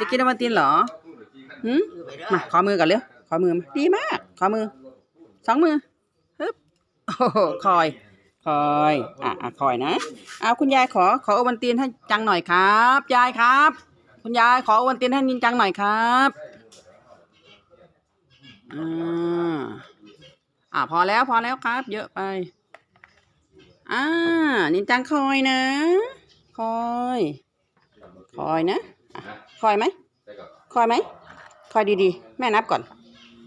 จะกินโอวัลตินเหรอหืมคือไปเด้อมาขอมือก่อนเร็วขอมือมาดีมาก ขอมือ สองมือฮึบโอ้โหคอย คอย อะอะคอยนะ เอาคุณยายขอ ขอโอวัลตินให้จังหน่อยครับ ยายครับ คุณยายขอโอวัลตินให้นินจังหน่อยครับอ่าอะพอแล้วพอแล้วครับ เยอะไป อ่านินจังคอยนะ คอย คอยนะอะ คอยไหมคอยไหมคอยดีๆ แม่นับก่อน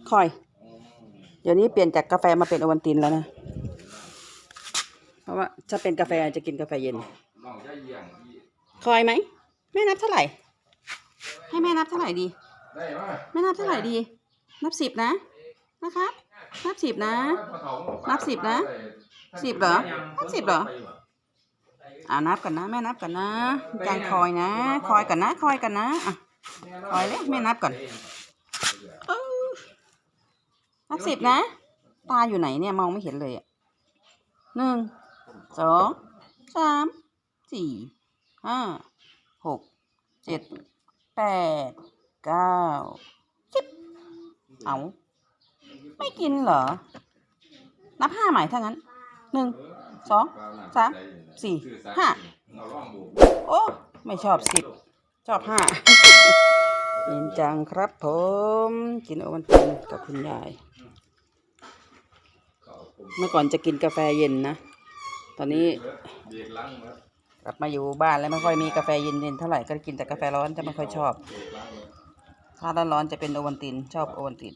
คอย เดี๋ยวนี้เปลี่ยนจากกาแฟมาเป็นโอวัลตินแล้วนะ เพราะว่าถ้าเป็นกาแฟจะกินกาแฟเย็นน้องจะเยี่ยงอีคอยไหมแม่นับเท่าไหร่ ให้แม่นับเท่าไหร่ดีได้ไหมแม่นับเท่าไหร่ดี นับสิบนะ นะครับ นับสิบนะ นับสิบนะสิบเหรอ นับสิบเหรอ อ่านับกันนะแม่นับกันนะจางคอยนะ คอยกันนะ คอยกันนะอะคอยเลยแม่นับก่อนเออนับสิบนะ ตาอยู่ไหนเนี่ยมองไม่เห็นเลยอะหนึ่งสองสามสี่ห้าหกเจ็ดแปดเก้าสิบเอาไม่กินเหรอ นับห้าใหม่ถ้างั้นหนึ่งสองสาม สี่ห้าเราลองดูโอ้ไม่ชอบสิบชอบห้ายินจังครับผมกินโอวันตินกับคุณยาย เมื่อก่อนจะกินกาแฟเย็นนะ ตอนนี้เบียกลังมากลับมาอยู่บ้านแล้วไม่ค่อยมีกาแฟเย็นๆเท่าไหร่ก็กินแต่กาแฟร้อนจะไม่ค่อยชอบเบียกลังมาถ้าร้อนๆจะเป็นโอวันติน ชอบโอวันติน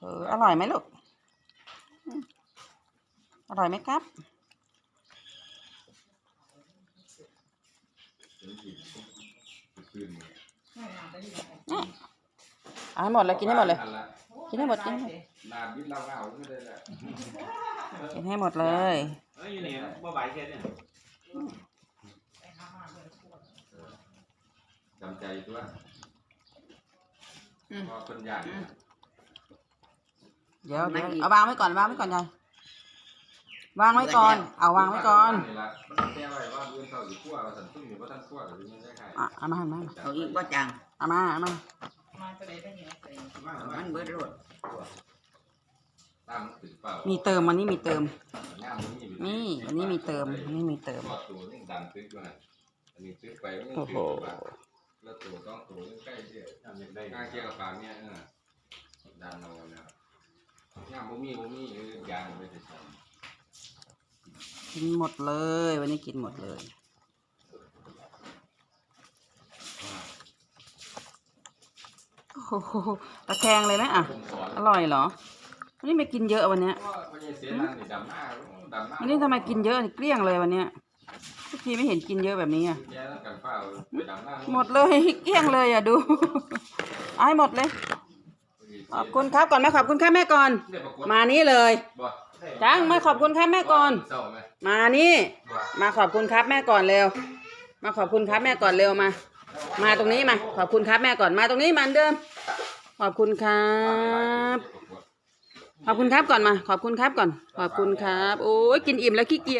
เอออร่อยไหมลูกอืมอร่อยไหมครับ คืน เอาให้หมดเลยกินให้หมดเลย กินให้หมดกินให้หมดนาบิดเล่าเล่าไม่ได้แหละกินให้หมดเลยเอ้ยอยู่นี่บ่บายแค่เนี่ยจำใจตัวพอคนยากเดี๋ยวเดี๋ยวเอาวางไว้ก่อนวางไว้ก่อนยายวางไว้ก่อน เอาวางไว้ก่อนนี่ละมัน แก้ไว้ว่าเดือนเขาอยู่ขั้วว่าสันตุ้งอยู่ว่าท่านขั้วหรือไม่ได้ใครอะเอามาเอามาเอาอีกบ่จังเอามาเอามามันเบิดโลดตามติดเปล่ามีเติมวันนี้มีเติมย่ามมันมีนี่วันนี้มีเติมวันนี้มีเติมทอดตัวนี่ดันตึกว่าอันนี้ตึกไปมันโอ้โหแล้วตัวต้องตัวใกล้เดียวทำยังได้ข้างเคียงกับปากเนี่ยเออดันเอาแล้วย่ามบ่มีบ่มีเออยางไม่ได้ใช้ กินหมดเลย วันนี้กินหมดเลย โอ้โหตะแคงเลยไหมอะผมสอนอร่อยเหรอ วันนี้ไม่กินเยอะวันเนี้ยว่าพญาเสียนั่นนี่ดำหน้าดำหน้าวันนี้ทำไมกินเยอะนี่เกลี้ยงเลยวันเนี้ยทุกทีไม่เห็นกินเยอะแบบนี้อะแย่แล้วกันเปล่าไปดำหน้าหมดเลยเกลี้ยงเลยอะดูเอาให้หมดเลย ขอบคุณครับก่อนไหมขอบคุณครับแม่ก่อนเนี่ยปรากฏมานี้เลยบ่ จังไม่ขอบคุณครับแม่ก่อน เศร้าไหมมานี่บ่มาขอบคุณครับแม่ก่อนเร็ว มาขอบคุณครับแม่ก่อนเร็วมา มาตรงนี้มา ขอบคุณครับแม่ก่อนมาตรงนี้เหมันเดิม ขอบคุณครับ ขอบคุณครับก่อนมา ขอบคุณครับก่อน ขอบคุณครับ โอ้ยกินอิ่มแล้วขี้เกียจ